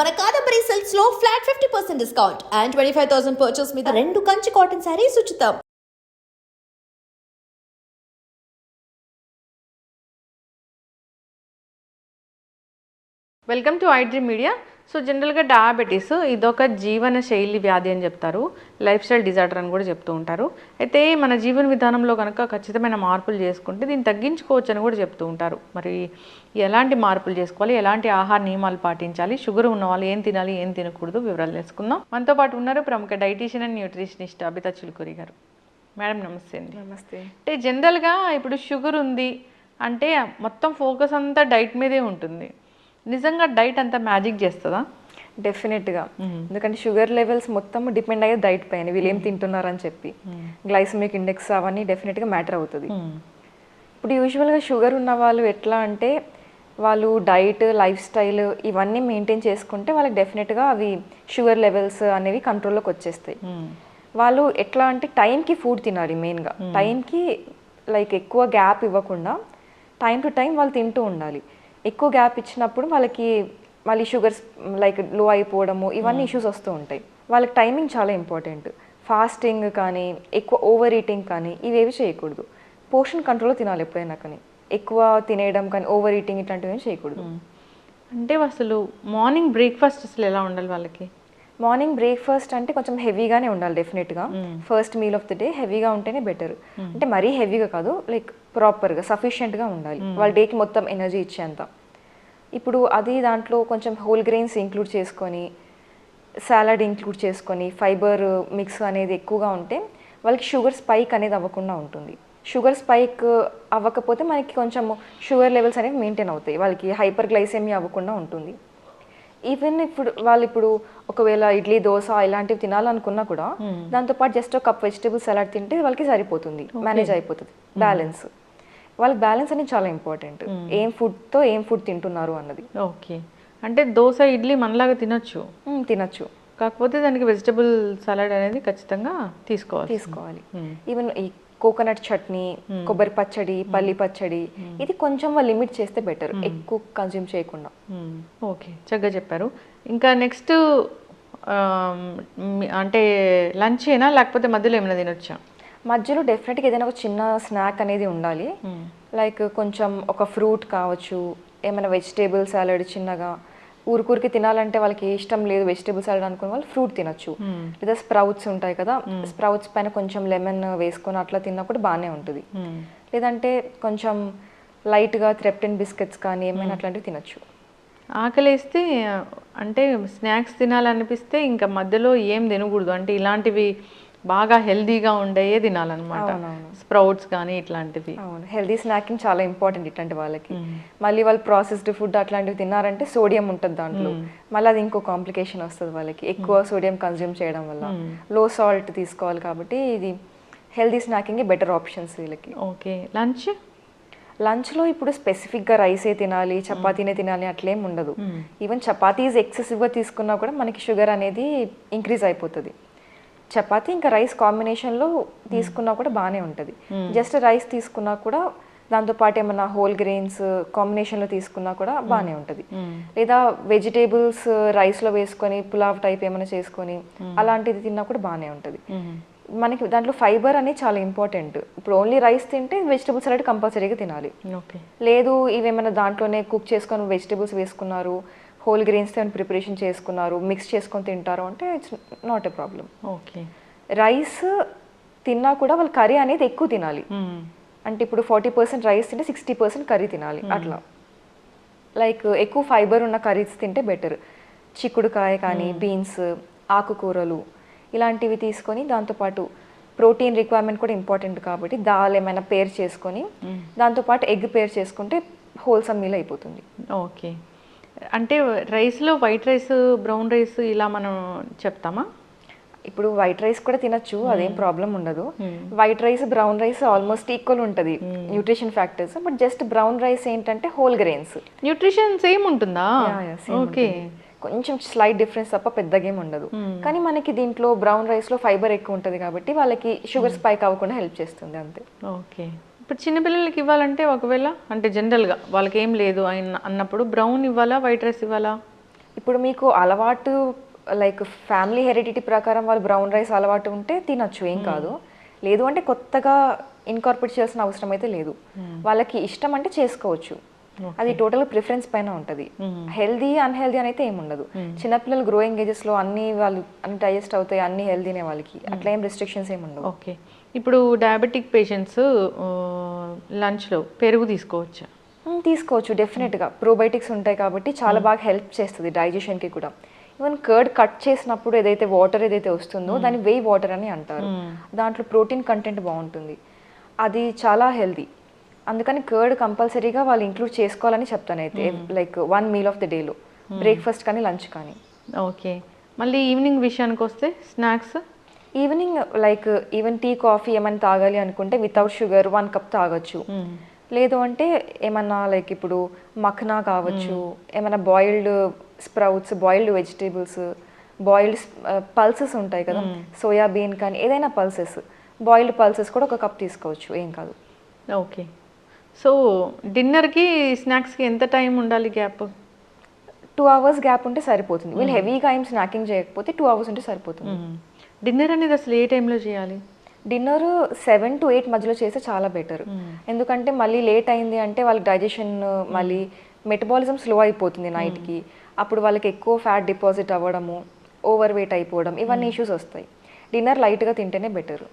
మన Kadambari సెల్స్లో flat fifty percent discount and twenty five thousand purchase మీద రెండు కంచి కాటన్ శారీస్ ఉచితం. Welcome to iDream media so జనరల్గా డయాబెటీస్ ఇదొక జీవన శైలి వ్యాధి అని చెప్తారు. లైఫ్ స్టైల్ డిజార్డర్ అని కూడా చెప్తూ ఉంటారు. అయితే మన జీవన విధానంలో కనుక ఖచ్చితమైన మార్పులు చేసుకుంటే దీన్ని తగ్గించుకోవచ్చు అని కూడా చెప్తూ ఉంటారు. మరి ఎలాంటి మార్పులు చేసుకోవాలి? ఎలాంటి ఆహార నియమాలు పాటించాలి? షుగర్ ఉన్న వాళ్ళు ఏం తినాలి? ఏం తినకూడదు? వివరాలు తెలుసుకుందాం. మనతో పాటు ఉన్నారు ప్రముఖ dietitian and nutritionist Abitha Chilukuri garu. Madam నమస్తే అండి. నమస్తే. అంటే జనరల్గా ఇప్పుడు షుగర్ ఉంది అంటే మొత్తం ఫోకస్ అంతా డైట్ మీదే ఉంటుంది. నిజంగా డైట్ అంతా మ్యాజిక్ చేస్తుందా? డెఫినెట్గా. ఎందుకంటే షుగర్ లెవెల్స్ మొత్తం డిపెండ్ అయ్యే డైట్ పైన వీళ్ళు ఏం తింటున్నారని చెప్పి. గ్లైసమిక్ ఇండెక్స్ అవన్నీ డెఫినెట్గా మ్యాటర్ అవుతుంది. ఇప్పుడు యూజువల్గా షుగర్ ఉన్న వాళ్ళు ఎట్లా అంటే వాళ్ళు డైట్ లైఫ్ స్టైల్ ఇవన్నీ మెయింటైన్ చేసుకుంటే వాళ్ళకి డెఫినెట్గా అవి షుగర్ లెవెల్స్ అనేవి కంట్రోల్లోకి వచ్చేస్తాయి. వాళ్ళు ఎట్లా అంటే టైంకి ఫుడ్ తినాలి మెయిన్గా. టైంకి లైక్ ఎక్కువ గ్యాప్ ఇవ్వకుండా టైం టు టైం వాళ్ళు తింటూ ఉండాలి. ఎక్కువ గ్యాప్ ఇచ్చినప్పుడు వాళ్ళకి మళ్ళీ షుగర్స్ లైక్లో అయిపోవడము ఇవన్నీ ఇష్యూస్ వస్తూ ఉంటాయి. వాళ్ళకి టైమింగ్ చాలా ఇంపార్టెంట్ ఫాస్టింగ్ కానీ ఎక్కువ ఓవర్ ఈటింగ్ కానీ ఇవేవి చేయకూడదు. పోర్షన్ కంట్రోల్ తినాలి ఎప్పుడైనా కానీ. ఎక్కువ తినేయడం కానీ ఓవర్ ఈటింగ్ ఇట్లాంటివి చేయకూడదు. అంటే అసలు మార్నింగ్ బ్రేక్ఫాస్ట్ అసలు ఎలా ఉండాలి వాళ్ళకి? మార్నింగ్ బ్రేక్ఫాస్ట్ అంటే కొంచెం హెవీగానే ఉండాలి డెఫినెట్గా. First meal of the day హెవీగా ఉంటేనే బెటర్. అంటే మరీ హెవీగా కాదు లైక్ ప్రాపర్గా సఫిషియెంట్గా ఉండాలి. వాళ్ళ డేకి మొత్తం ఎనర్జీ ఇచ్చేంత. ఇప్పుడు అది దాంట్లో కొంచెం హోల్ గ్రెయిన్స్ ఇంక్లూడ్ చేసుకొని సాలడ్ ఇంక్లూడ్ చేసుకొని ఫైబర్ మిక్స్ అనేది ఎక్కువగా ఉంటే వాళ్ళకి షుగర్ స్పైక్ అనేది అవ్వకుండా ఉంటుంది. షుగర్ స్పైక్ అవ్వకపోతే మనకి కొంచెం షుగర్ లెవెల్స్ అనేవి మెయింటైన్ అవుతాయి. వాళ్ళకి హైపర్ గ్లైసెమీ అవ్వకుండా ఉంటుంది. ఈవెన్ ఇప్పుడు వాళ్ళు ఇప్పుడు ఒకవేళ ఇడ్లీ దోశ ఇలాంటివి తినాలనుకున్నా కూడా దాంతోపాటు జస్ట్ ఒక కప్ వెజిటేబుల్ సలాడ్ తింటే వాళ్ళకి సరిపోతుంది. మేనేజ్ అయిపోతుంది. బ్యాలెన్స్ వాళ్ళకి బ్యాలెన్స్ అనేది చాలా ఇంపార్టెంట్ ఏం ఫుడ్తో ఏం ఫుడ్ తింటున్నారు అన్నది. ఓకే అంటే దోశ ఇడ్లీ మనలాగా తినొచ్చు. తినొచ్చు. కాకపోతే దానికి వెజిటబుల్ సలాడ్ అనేది ఖచ్చితంగా తీసుకోవాలి. తీసుకోవాలి ఈవెన్ ఈ కోకోనట్ చట్నీ కొబ్బరి పచ్చడి పల్లి పచ్చడి ఇది కొంచెం లిమిట్ చేస్తే బెటర్ ఎక్కువ కన్జ్యూమ్ చేయకుండా. ఓకే చక్కగా చెప్పారు. ఇంకా నెక్స్ట్ అంటే లంచ్ అయినా లేకపోతే మధ్యలో ఏమైనా తినొచ్చా? మధ్యలో డెఫినెట్గా ఏదైనా ఒక చిన్న స్నాక్ అనేది ఉండాలి. లైక్ కొంచెం ఒక ఫ్రూట్ కావచ్చు ఏమైనా వెజిటేబుల్ సాలడ్ చిన్నగా ఊరికూరికి తినాలంటే వాళ్ళకి ఇష్టం లేదు వెజిటేబుల్ సాలడ్ అనుకున్న వాళ్ళు ఫ్రూట్ తినొచ్చు. లేదా స్ప్రౌట్స్ ఉంటాయి కదా స్ప్రౌట్స్ పైన కొంచెం లెమన్ వేసుకొని అట్లా తిన్నా కూడా బాగానే ఉంటుంది లేదంటే కొంచెం లైట్గా థ్రెప్టిన్ బిస్కెట్స్ కానీ ఏమైనా అట్లాంటివి తినొచ్చు. ఆకలేస్తే అంటే స్నాక్స్ తినాలనిపిస్తే ఇంకా మధ్యలో ఏం తినకూడదు. అంటే ఇలాంటివి బాగా హెల్దీగా ఉండేయే తినాలన్నమాట స్ప్రౌట్స్ కానీ ఇట్లాంటివి. అవును. హెల్దీ స్నాకింగ్ చాలా ఇంపార్టెంట్ ఇట్లాంటి వాళ్ళకి. మళ్ళీ వాళ్ళు ప్రాసెస్డ్ ఫుడ్ అట్లాంటివి తిన్నారంటే సోడియం ఉంటుంది దాంట్లో. మళ్ళీ అది ఇంకో కాంప్లికేషన్ వస్తుంది వాళ్ళకి. ఎక్కువ సోడియం కన్జ్యూమ్ చేయడం వల్ల. లో సాల్ట్ తీసుకోవాలి కాబట్టి ఇది హెల్దీ స్నాకింగ్ బెటర్ ఆప్షన్స్ వీళ్ళకి. ఓకే. లంచ్? లంచ్లో ఇప్పుడు స్పెసిఫిక్గా రైసే తినాలి చపాతీనే తినాలి అట్లేం ఉండదు. ఈవెన్ చపాతీస్ ఎక్సెసివ్గా తీసుకున్నా కూడా మనకి షుగర్ అనేది ఇంక్రీజ్ అయిపోతుంది. చపాతీ ఇంకా రైస్ కాంబినేషన్లో తీసుకున్నా కూడా బాగానే ఉంటుంది. జస్ట్ రైస్ తీసుకున్నా కూడా దాంతోపాటు ఏమన్నా హోల్ గ్రెయిన్స్ కాంబినేషన్లో తీసుకున్నా కూడా బాగానే ఉంటుంది. లేదా వెజిటేబుల్స్ రైస్లో వేసుకొని పులావ్ టైప్ ఏమైనా చేసుకొని అలాంటిది తిన్నా కూడా బాగానే ఉంటుంది. మనకి దాంట్లో ఫైబర్ అనేది చాలా ఇంపార్టెంట్. ఇప్పుడు ఓన్లీ రైస్ తింటే వెజిటబుల్స్ సలాడ్ కంపల్సరీగా తినాలి. లేదు ఇవేమైనా దాంట్లోనే కుక్ చేసుకొని వెజిటబుల్స్ వేసుకున్నారు హోల్ గ్రెయిన్స్తో ప్రిపరేషన్ చేసుకున్నారు మిక్స్ చేసుకొని తింటారు అంటే it's not a problem okay rice తిన్నా కూడా వాళ్ళు కర్రీ అనేది ఎక్కువ తినాలి. అంటే ఇప్పుడు ఫార్టీ పర్సెంట్ రైస్ తింటే సిక్స్టీ పర్సెంట్ కర్రీ తినాలి అట్లా. లైక్ ఎక్కువ ఫైబర్ ఉన్న కర్రీస్ తింటే బెటర్ చిక్కుడుకాయ కానీ బీన్స్ ఆకుకూరలు ఇలాంటివి తీసుకొని దాంతోపాటు ప్రోటీన్ రిక్వైర్మెంట్ కూడా ఇంపార్టెంట్ కాబట్టి దాల్ ఏమైనా పేర్ చేసుకొని దాంతోపాటు ఎగ్ పేర్ చేసుకుంటే హోల్సమ్ మీల్ అయిపోతుంది. ఓకే అంటే రైస్లో వైట్ రైస్ బ్రౌన్ రైస్ ఇలా మనం చెప్తామా? ఇప్పుడు వైట్ రైస్ కూడా తినొచ్చు అదేం ప్రాబ్లం ఉండదు. White rice brown rice almost equal ఉంటుంది nutrition factors. But just brown rice ఏంటంటే హోల్ గ్రెయిన్స్. న్యూట్రిషన్ సేమ్ ఉంటుందా? ఓకే కొంచెం స్లైట్ డిఫరెన్స్ తప్ప పెద్దగా ఉండదు. కానీ మనకి దీంట్లో బ్రౌన్ రైస్లో ఫైబర్ ఎక్కువ ఉంటుంది కాబట్టి వాళ్ళకి షుగర్ స్పైక్ అవ్వకుండా హెల్ప్ చేస్తుంది అంతే. ఓకే ఇప్పుడు చిన్నపిల్లలకి ఇవ్వాలంటే ఒకవేళ అంటే జనరల్గా వాళ్ళకి ఏం లేదు అయిన అన్నప్పుడు బ్రౌన్ ఇవ్వాలా వైట్ రైస్ ఇవ్వాలా? ఇప్పుడు మీకు అలవాటు లైక్ ఫ్యామిలీ హెరిడిటీ ప్రకారం వాళ్ళు బ్రౌన్ రైస్ అలవాటు ఉంటే తినొచ్చు ఏం కాదు. లేదు అంటే కొత్తగా ఇన్కార్పొరేట్ చేయాల్సిన అవసరం అయితే లేదు. వాళ్ళకి ఇష్టం అంటే చేసుకోవచ్చు. అది టోటల్ ప్రిఫరెన్స్ పైన ఉంటుంది. హెల్దీ అన్హెల్దీ అని అయితే ఏముండదు చిన్నపిల్లలు గ్రోయింగ్ ఏజెస్లో అన్ని వాళ్ళు అన్ని డైజెస్ట్ అవుతాయి అన్ని హెల్దీనే వాళ్ళకి. అట్లా ఏం రెస్ట్రిక్షన్స్ ఏమి ఉండవు. ఓకే ఇప్పుడు డయాబెటిక్ పేషెంట్స్ లంచ్లో పెరుగు తీసుకోవచ్చా? తీసుకోవచ్చు డెఫినెట్గా ప్రోబయోటిక్స్ ఉంటాయి కాబట్టి చాలా బాగా హెల్ప్ చేస్తుంది డైజెషన్కి కూడా. ఈవెన్ కర్డ్ కట్ చేసినప్పుడు ఏదైతే వాటర్ ఏదైతే వస్తుందో దాన్ని వెయ్ వాటర్ అని అంటారు. దాంట్లో ప్రోటీన్ కంటెంట్ బాగుంటుంది. అది చాలా హెల్దీ అందుకని కర్డ్ కంపల్సరీగా వాళ్ళు ఇంక్లూడ్ చేసుకోవాలని చెప్తాను అయితే like one meal of the డేలో బ్రేక్ఫాస్ట్ కానీ లంచ్ కానీ. ఓకే. మళ్ళీ ఈవినింగ్ విషయానికి వస్తే snacks evening like even tea coffee ఏమైనా తాగాలి అనుకుంటే వితౌట్ షుగర్ వన్ కప్ తాగొచ్చు. లేదు అంటే ఏమన్నా లైక్ ఇప్పుడు మఖనా కావచ్చు ఏమైనా boiled sprouts boiled vegetables boiled pulses ఉంటాయి కదా. సోయాబీన్ కానీ ఏదైనా పల్సెస్ బాయిల్డ్ పల్సెస్ కూడా ఒక కప్ తీసుకోవచ్చు ఏం కాదు. ఓకే సో డిన్నర్కి స్నాక్స్కి ఎంత టైం ఉండాలి గ్యాప్ టూ అవర్స్ గ్యాప్ ఉంటే సరిపోతుంది. వీళ్ళు హెవీగా ఏం స్నాకింగ్ చేయకపోతే టూ అవర్స్ ఉంటే సరిపోతుంది. డిన్నర్ అనేది అసలు ఏ టైంలో చేయాలి? డిన్నర్ సెవెన్ టు ఎయిట్ మధ్యలో చేస్తే చాలా బెటర్. ఎందుకంటే మళ్ళీ లేట్ అయింది అంటే వాళ్ళకి డైజెషన్ మళ్ళీ మెటబాలిజం స్లో అయిపోతుంది నైట్కి. అప్పుడు వాళ్ళకి ఎక్కువ ఫ్యాట్ డిపాజిట్ అవ్వడము ఓవర్ వెయిట్ అయిపోవడం ఇవన్నీ ఇష్యూస్ వస్తాయి. డిన్నర్ లైట్గా తింటేనే బెటర్.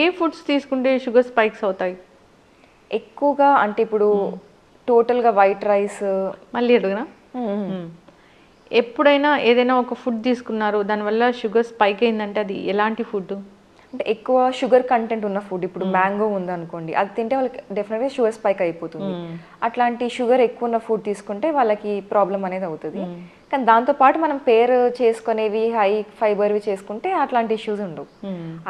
ఏ ఫుడ్స్ తీసుకుంటే షుగర్ స్పైక్స్ అవుతాయి? ఎక్కువగా అంటే ఇప్పుడు టోటల్గా వైట్ రైస్ మళ్ళీ అడుగునా. ఎప్పుడైనా ఏదైనా ఒక ఫుడ్ తీసుకున్నారు దానివల్ల షుగర్ స్పైక్ అయిందంటే అది ఎలాంటి ఫుడ్ అంటే ఎక్కువ షుగర్ కంటెంట్ ఉన్న ఫుడ్ ఇప్పుడు మ్యాంగో ఉందనుకోండి అది తింటే వాళ్ళకి డెఫినెట్గా షుగర్ స్పైక్ అయిపోతుంది. అట్లాంటి షుగర్ ఎక్కువ ఉన్న ఫుడ్ తీసుకుంటే వాళ్ళకి ప్రాబ్లం అనేది అవుతుంది. కానీ దాంతోపాటు మనం పేరు చేసుకునేవి హై ఫైబర్వి చేసుకుంటే అట్లాంటి ఇష్యూస్ ఉండవు.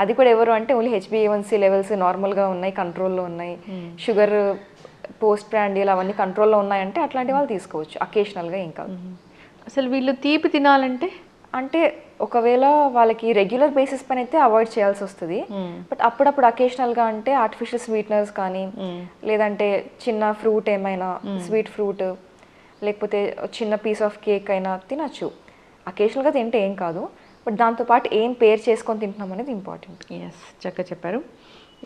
అది కూడా ఎవరు అంటే ఓన్లీ హెచ్బిఏవన్సీ లెవెల్స్ నార్మల్గా ఉన్నాయి కంట్రోల్లో ఉన్నాయి. షుగర్ పోస్ట్ ప్రాండియల్ అవన్నీ కంట్రోల్లో ఉన్నాయంటే అట్లాంటి వాళ్ళు తీసుకోవచ్చు అకేషనల్గా కాదు అసలు వీళ్ళు తీపి తినాలంటే? అంటే ఒకవేళ వాళ్ళకి రెగ్యులర్ బేసిస్ పైన అయితే అవాయిడ్ చేయాల్సి వస్తుంది. బట్ అప్పుడప్పుడు అకేషనల్గా అంటే ఆర్టిఫిషియల్ స్వీట్నర్స్ కానీ లేదంటే చిన్న ఫ్రూట్ ఏమైనా స్వీట్ ఫ్రూట్ లేకపోతే చిన్న పీస్ ఆఫ్ కేక్ అయినా తినచ్చు. అకేషనల్గా తింటే ఏం కాదు. బట్ దాంతోపాటు ఏం పేర్ చేసుకొని తింటున్నాం అనేది ఇంపార్టెంట్ ఎస్ చక్కగా చెప్పారు.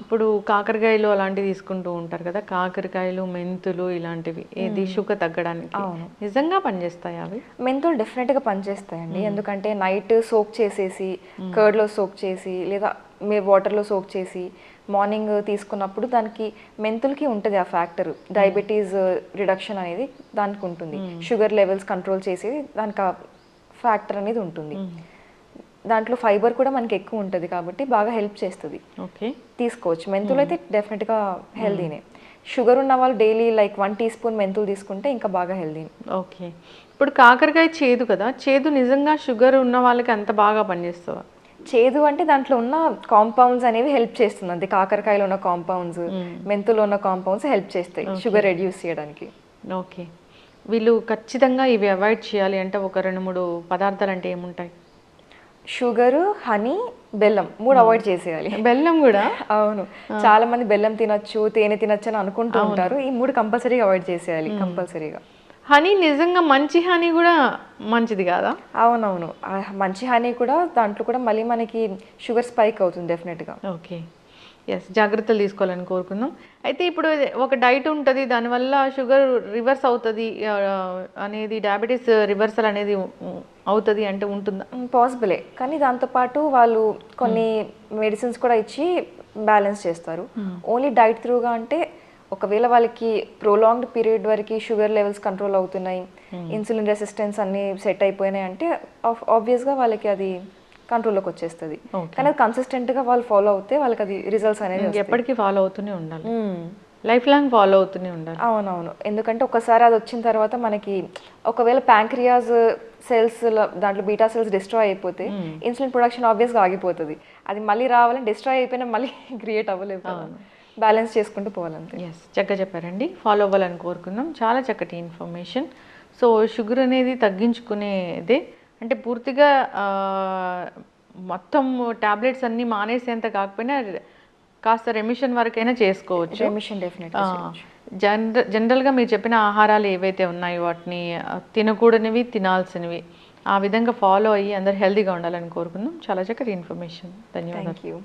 ఇప్పుడు కాకరకాయలు అలాంటివి తీసుకుంటూ ఉంటారు కదా కాకరకాయలు మెంతులు ఇలాంటివి. ఏది షుగర్ తగ్గడానికి నిజంగా పనిచేస్తాయి అవి? మెంతులు డెఫినెట్గా పనిచేస్తాయండి. ఎందుకంటే నైట్ సోక్ చేసేసి కర్డ్లో సోక్ చేసి లేదా మీ వాటర్లో సోక్ చేసి మార్నింగ్ తీసుకున్నప్పుడు దానికి మెంతులకి ఉంటుంది ఆ ఫ్యాక్టర్ డయాబెటీస్ రిడక్షన్ అనేది దానికి ఉంటుంది. షుగర్ లెవెల్స్ కంట్రోల్ చేసి దానికి ఆ ఫ్యాక్టర్ అనేది ఉంటుంది. దాంట్లో ఫైబర్ కూడా మనకి ఎక్కువ ఉంటుంది కాబట్టి బాగా హెల్ప్ చేస్తుంది. ఓకే. తీసుకోవచ్చు. మెంతులు అయితే డెఫినెట్గా హెల్దీనే. షుగర్ ఉన్న వాళ్ళు daily like one teaspoon మెంతులు తీసుకుంటే ఇంకా బాగా హెల్దీ. ఓకే. ఇప్పుడు కాకరకాయ చేదు కదా చేదు నిజంగా షుగర్ ఉన్న వాళ్ళకి అంత బాగా పనిచేస్తుందా? చేదు అంటే దాంట్లో ఉన్న కాంపౌండ్స్ అనేవి హెల్ప్ చేస్తుంది. అంతే కాకరకాయలో ఉన్న కాంపౌండ్స్ మెంతులో ఉన్న కాంపౌండ్స్ హెల్ప్ చేస్తాయి షుగర్ రెడ్యూస్ చేయడానికి. ఓకే. వీళ్ళు ఖచ్చితంగా ఇవి అవాయిడ్ చేయాలి అంటే ఒక రెండు మూడు పదార్థాలు అంటే ఏముంటాయి? షుగర్ హనీ బెల్లం మూడు అవాయిడ్ చేసేయాలి. బెల్లం కూడా? అవును. చాలా మంది బెల్లం తినొచ్చు తేనె తినొచ్చు అని అనుకుంటూ ఉంటారు. ఈ మూడు కంపల్సరీగా అవాయిడ్ చేసేయాలి కంపల్సరీగా. హనీ నిజంగా మంచి హనీ కూడా మంచిది కాదా? అవునవును. మంచి హనీ కూడా దాంట్లో కూడా మళ్ళీ మనకి షుగర్ స్పైక్ అవుతుంది డెఫినెట్గా. ఓకే. ఎస్ జాగ్రత్తలు తీసుకోవాలని కోరుకుందాం. అయితే ఇప్పుడు ఒక డైట్ ఉంటుంది దానివల్ల షుగర్ రివర్స్ అవుతుంది అనేది డయాబెటీస్ రివర్సల్ అనేది అవుతుంది అంటే ఉంటుందా? పాసిబులే. కానీ దాంతోపాటు వాళ్ళు కొన్ని మెడిసిన్స్ కూడా ఇచ్చి బ్యాలెన్స్ చేస్తారు. ఓన్లీ డైట్ త్రూగా అంటే ఒకవేళ వాళ్ళకి ప్రొలాంగ్డ్ పీరియడ్ వరకు షుగర్ లెవెల్స్ కంట్రోల్ అవుతున్నాయి ఇన్సులిన్ రెసిస్టెన్స్ అన్ని సెట్ అయిపోయినాయి అంటే ఆబ్వియస్గా వాళ్ళకి అది కంట్రోల్లోకి వచ్చేస్తుంది. కానీ అది కన్సిస్టెంట్గా వాళ్ళు ఫాలో అవుతే వాళ్ళకి అది రిజల్ట్స్ అనేది. ఎప్పటికీ ఫాలో అవుతూనే ఉండాలి. లైఫ్ లాంగ్ ఫాలో అవుతూనే ఉండాలి. అవునవును. ఎందుకంటే ఒకసారి అది వచ్చిన తర్వాత మనకి ఒకవేళ ప్యాంక్రియాస్ సెల్స్ దాంట్లో బీటా సెల్స్ డిస్ట్రాయ్ అయిపోతే ఇన్సులిన్ ప్రొడక్షన్ ఆబ్వియస్గా ఆగిపోతుంది. అది మళ్ళీ రావాలని డిస్ట్రాయ్ అయిపోయినా మళ్ళీ క్రియేట్ అవ్వలేదు బ్యాలెన్స్ చేసుకుంటూ పోవాలంతే. ఎస్ చక్కగా చెప్పారండి. ఫాలో అవ్వాలని కోరుకుందాం చాలా చక్కటి ఇన్ఫర్మేషన్ సో షుగర్ అనేది తగ్గించుకునేదే అంటే పూర్తిగా మొత్తం టాబ్లెట్స్ అన్నీ మానేసేంత కాకపోయినా కాస్త రెమిషన్ వరకైనా చేసుకోవచ్చు. రెమిషన్ డెఫినెట్ ఆ, జనర జనరల్గా మీరు చెప్పిన ఆహారాలు ఏవైతే ఉన్నాయో వాటిని తినకూడనివి తినాల్సినవి ఆ విధంగా ఫాలో అయ్యి అందరు హెల్తీగా ఉండాలని కోరుకుందాం. చాలా చక్కటి ఇన్ఫర్మేషన్ ధన్యవాదాలు.